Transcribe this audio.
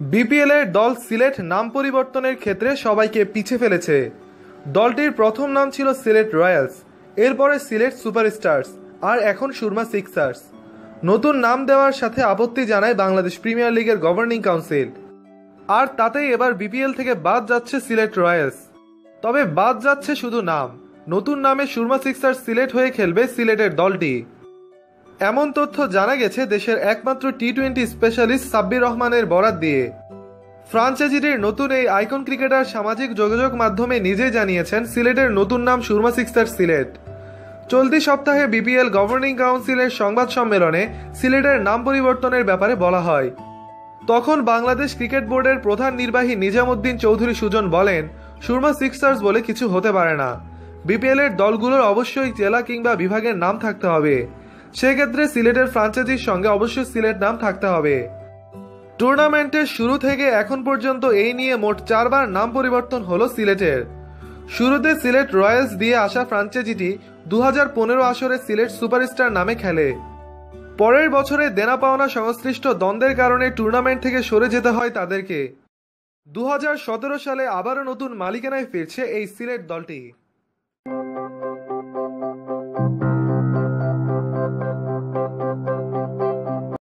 BPL এর দল সিলেট নাম পরিবর্তনের ক্ষেত্রে সবাইকে পিছে ফেলেছে। দলটির প্রথম নাম ছিল সিলেট রয়্যালস, এরপরে সিলেট সুপারস্টার্স, আর এখন সুরমা সিক্সার্স। নতুন নাম দেওয়ার সাথে আপত্তি জানায় বাংলাদেশ প্রিমিয়ার লিগের গভর্নিং কাউন্সিল। আর তাতেই এবার বিপিএল থেকে বাদ যাচ্ছে সিলেট রয়্যালস। তবে বাদ যাচ্ছে শুধু নাম। নতুন নামে সুরমা সিক্সার্স সিলেট হয়ে খেলবে সিলেটের দলটি। এমন তথ্য জানা গেছে দেশের একমাত্র টি টোয়েন্টি স্পেশালিস্ট সাব্বির রহমানের বরাত দিয়ে। ফ্রাঞ্চাইজিটির নতুন এই আইকন ক্রিকেটার সামাজিক যোগাযোগ মাধ্যমে নিজেই জানিয়েছেন সিলেটের নতুন নাম সুরমা সিক্সার সিলেট। চলতি সপ্তাহে বিপিএল গভর্নিং কাউন্সিলের সংবাদ সম্মেলনে সিলেটের নাম পরিবর্তনের ব্যাপারে বলা হয়। তখন বাংলাদেশ ক্রিকেট বোর্ডের প্রধান নির্বাহী নিজামুদ্দিন চৌধুরী সুজন বলেন, সুরমা সিক্সার্স বলে কিছু হতে পারে না। বিপিএল এর দলগুলোর অবশ্যই জেলা কিংবা বিভাগের নাম থাকতে হবে। সেক্ষেত্রে সিলেটের ফ্রাঞ্চাইজির সঙ্গে অবশ্যই সিলেট নাম থাকতে হবে। টুর্নামেন্টের শুরু থেকে এখন পর্যন্ত এই নিয়ে মোট চারবার নাম পরিবর্তন হলো সিলেটের। শুরুতে সিলেট রয়্যালস দিয়ে আসা ফ্রাঞ্চাইজিটি দু হাজার পনেরো আসরে সিলেট সুপারস্টার নামে খেলে। পরের বছরে দেনা পাওনা সংশ্লিষ্ট দ্বন্দ্বের কারণে টুর্নামেন্ট থেকে সরে যেতে হয় তাদেরকে। দু হাজার সতেরো সালে আবারও নতুন মালিকানায় ফিরছে এই সিলেট দলটি।